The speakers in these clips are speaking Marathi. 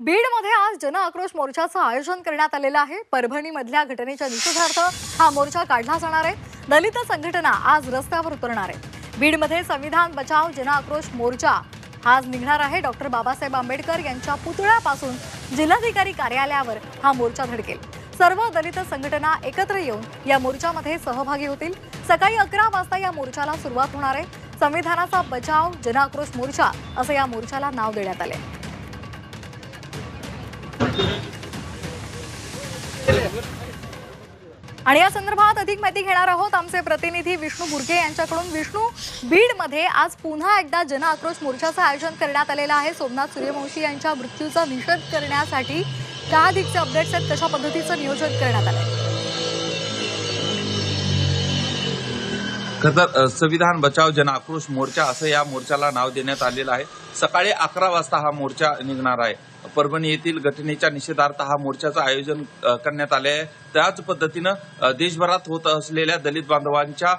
बीडमध्ये आज जन आक्रोश मोर्चाचं आयोजन करण्यात आलेलं आहे. परभणीमधल्या घटनेच्या निषेधार्थ हा मोर्चा काढला जाणार आहे. दलित संघटना आज रस्त्यावर उतरणार आहे. बीडमध्ये संविधान बचाव जन आक्रोश मोर्चा आज निघणार आहे. डॉक्टर बाबासाहेब आंबेडकर यांच्या पुतळ्यापासून जिल्हाधिकारी कार्यालयावर हा मोर्चा धडकेल. सर्व दलित संघटना एकत्र येऊन या मोर्चामध्ये सहभागी होतील. सकाळी अकरा वाजता या मोर्चाला सुरुवात होणार आहे. संविधानाचा बचाव जन आक्रोश मोर्चा असं या मोर्चाला नाव देण्यात आले आणि या संदर्भात अधिक माहिती घेणार आहोत आमचे प्रतिनिधी विष्णू बुर्गे यांच्याकडून. विष्णू बीडमध्ये आज पुन्हा एकदा जन आक्रोश मोर्चाचं आयोजन करण्यात आलेलं आहे. सोमनाथ सूर्यवंशी यांच्या मृत्यूचा निषेध करण्यासाठी त्या अधिकचे अपडेट्स आहेत. कशा पद्धतीचं नियोजन करण्यात आलं खरं संविधान बचाव जन आक्रोश मोर्चा असं या मोर्चाला नाव देण्यात आलेलं आहे. सकाळी अकरा वाजता हा मोर्चा निघणार आहे. परभणी येथील घटनेच्या निषेधार्थ हा मोर्चाचं आयोजन करण्यात आले आहे त्याच पद्धतीनं देशभरात होत असलेल्या दलित बांधवांच्या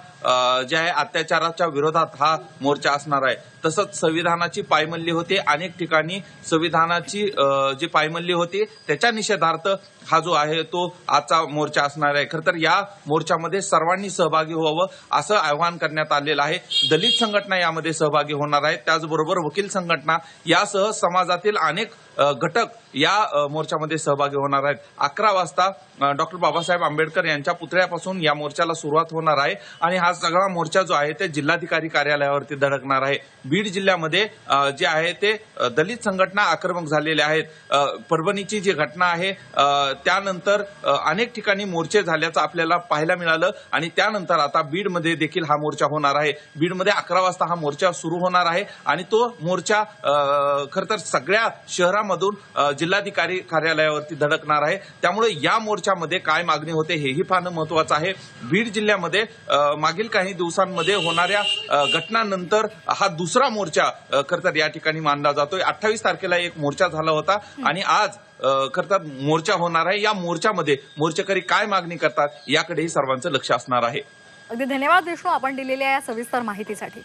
ज्या आहे अत्याचाराच्या विरोधात हा मोर्चा असणार आहे. तसंच संविधानाची पायमल्ली होते. अनेक ठिकाणी संविधानाची जी पायमल्ली होती त्याच्या निषेधार्थ हा जो आहे तो आजचा मोर्चा असणार आहे. खरंतर या मोर्चामध्ये सर्वांनी सहभागी व्हावं असं आवाहन करण्यात आलेलं आहे. दलित संघटना यामध्ये सहभागी होणार आहेत. त्याचबरोबर वकील संघटना यासह समाजातील अनेक घटक या मोर्चामध्ये सहभागी होणार आहेत. अकरा वाजता डॉक्टर बाबासाहेब आंबेडकर यांच्या पुतळ्यापासून या मोर्चाला सुरुवात होणार आहे आणि हा सगळा मोर्चा जो आहे ते जिल्हाधिकारी कार्यालयावरती धडकणार आहे. बीड जिल्ह्यामध्ये जे आहे ते दलित संघटना आक्रमक झालेल्या आहेत. परभणीची जी घटना आहे त्यानंतर अनेक ठिकाणी मोर्चे झाल्याचं आपल्याला पाहायला मिळालं आणि त्यानंतर आता बीडमध्ये देखील हा मोर्चा होणार आहे. बीडमध्ये अकरा वाजता हा मोर्चा सुरू होणार आहे आणि तो मोर्चा खर तर सगळ्या शहरामध्ये मधून जिल्हाधिकारी कार्यालयावरती धडकणार आहे. त्यामुळे या मोर्चामध्ये काय मागणी होते हेही पाहणं महत्वाचं आहे. बीड जिल्ह्यामध्ये मागील काही दिवसांमध्ये होणाऱ्या अ, घटनांनंतर हा दुसरा मोर्चा अ, या ठिकाणी मानला जातोय. अठ्ठावीस तारखेला एक मोर्चा झाला होता आणि आज अ, मोर्चा होणार आहे. या मोर्चामध्ये मोर्चेकरी काय मागणी करतात याकडेही सर्वांचं लक्ष असणार आहे. अगदी धन्यवाद विष्णू आपण दिलेल्या या सविस्तर माहितीसाठी.